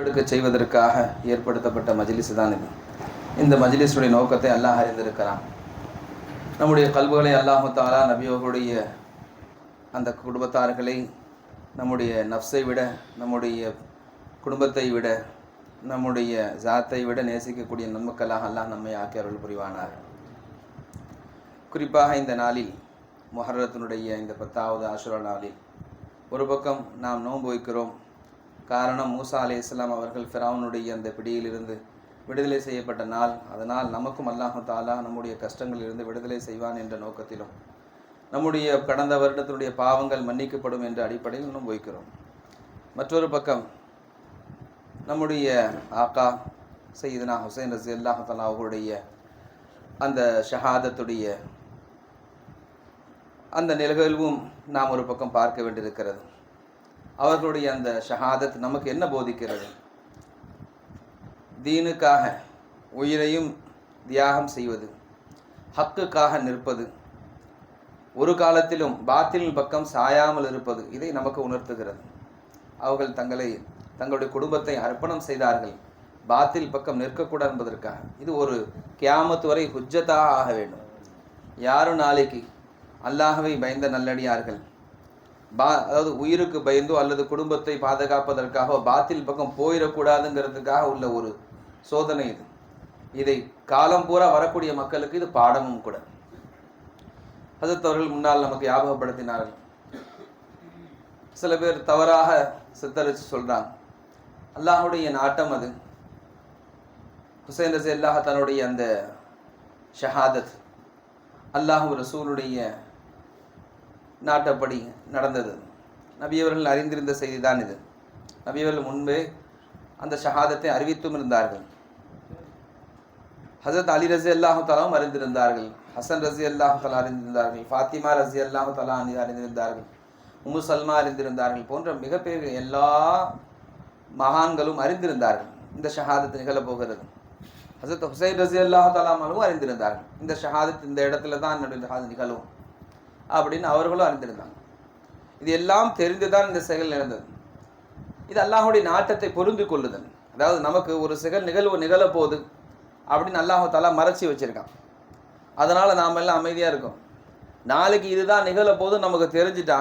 எடுக்க செய்வதற்காக ஏற்படுத்தப்பட்ட மஜிலிஸ் தான் இது. இந்த மஜிலிஸுடைய நோக்கத்தை அல்லாஹ் அறிந்திருக்கிறான். நம்முடைய கல்வுகளை அல்லாஹாலா நபியோகளுடைய அந்த குடும்பத்தார்களை நம்முடைய நஃப்ஸை விட நம்முடைய குடும்பத்தை விட நம்முடைய ஜாத்தை விட நேசிக்கக்கூடிய நன்மக்களாக அல்லாஹ் நம்மை ஆக்கி அருள் புரிவானார் குறிப்பாக இந்த நாளில் முஹர்ரத்தினுடைய இந்த பத்தாவது ஆசுரா நாளில் ஒரு பக்கம் நாம் நோன்பு வைக்கிறோம் காரணம் மூசா அலி இஸ்லாம் அவர்கள் ஃபிராவுனுடைய அந்த பிடியிலிருந்து விடுதலை செய்யப்பட்ட நாள். அதனால் நமக்கும் அல்லாஹு தாலா நம்முடைய கஷ்டங்களிலிருந்து விடுதலை செய்வான் என்ற நோக்கத்திலும் நம்முடைய கடந்த வருடத்தினுடைய பாவங்கள் மன்னிக்கப்படும் என்ற அடிப்படையில் இன்னும் போய்க்கிறோம். மற்றொரு பக்கம் நம்முடைய ஆக்கா சையதுனா ஹுசைன் ரசி அல்லாஹு தாலா அவர்களுடைய அந்த ஷஹாதத்துடைய அந்த நிகழ்வும் நாம் ஒரு பக்கம் பார்க்க வேண்டியிருக்கிறது. அவர்களுடைய அந்த ஷஹாதத் நமக்கு என்ன போதிக்கிறது? தீனுக்காக உயிரையும் தியாகம் செய்வது ஹக்குக்காக நிற்பது ஒரு காலத்திலும் பாத்திலின் பக்கம் சாயாமல் இருப்பது இதை நமக்கு உணர்த்துகிறது. அவர்கள் தங்களை தங்களுடைய குடும்பத்தை அர்ப்பணம் செய்தார்கள். பாத்தில் பக்கம் நிற்கக்கூடாது என்பதற்காக. இது ஒரு கியாமத்து வரை ஹுஜ்ஜத்தாக ஆக வேண்டும். யாரும் நாளைக்கு அல்லாஹவை பயந்த நல்லடியார்கள் பா அதாவது உயிருக்கு பயந்தோ அல்லது குடும்பத்தை பாதுகாப்பதற்காக பாத்தில் பக்கம் போயிடக்கூடாதுங்கிறதுக்காக உள்ள ஒரு சோதனை இது. இதை காலம் பூரா வரக்கூடிய மக்களுக்கு இது பாடமும் கூட. ஹசரத் முன்னால் நமக்கு ஞாபகப்படுத்தினார்கள். சில பேர் தவறாக சித்தரித்து சொல்றாங்க. அல்லாஹுடைய நாட்டம் அது. ஹுசைன் ரசி அல்லாஹ் தன்னுடைய அந்த ஷஹாதத் அல்லாஹு ரசூலுடைய நாட்டப்படி நடந்தது. நபியவர்கள் அறிந்திருந்த செய்தி தான் இது. நபியவர்கள் முன்பே அந்த ஷஹாதத்தை அறிவித்தும் இருந்தார்கள். ஹசரத் அலி ரசி அல்லாஹு தலாவும் அறிந்திருந்தார்கள். ஹசன் ரசி அல்லாஹு தலா அறிந்திருந்தார்கள் ஃபாத்திமா ரசி அல்லாஹு தலா அறிந்திருந்தார்கள். உமு சல்மா அறிந்திருந்தார்கள் போன்ற மிகப்பெரிய எல்லா மகான்களும் அறிந்திருந்தார்கள். இந்த ஷஹாதத்து நிகழப்போகிறது. ஹசரத் ஹுசைன் ரசி அல்லாஹு தலாமலும் அறிந்திருந்தார்கள். இந்த ஷஹாதத் இந்த இடத்துல தான் என்னுடைய நிகழும். அப்படின்னு அவர்களும் அறிந்திருந்தாங்க. இது எல்லாம் தெரிந்துதான் இந்த செயல் நடந்தது இது அல்லாஹுடைய நாட்டத்தை புரிந்து கொள்ளுதல். அதாவது நமக்கு ஒரு செயல் நிகழ்வு நிகழப்போகுது அப்படின்னு அல்லாஹு மறைச்சி வச்சிருக்கான். அதனால நாம் எல்லாம் அமைதியாக இருக்கோம். நாளைக்கு இதுதான் நிகழப்போது நமக்கு தெரிஞ்சிட்டா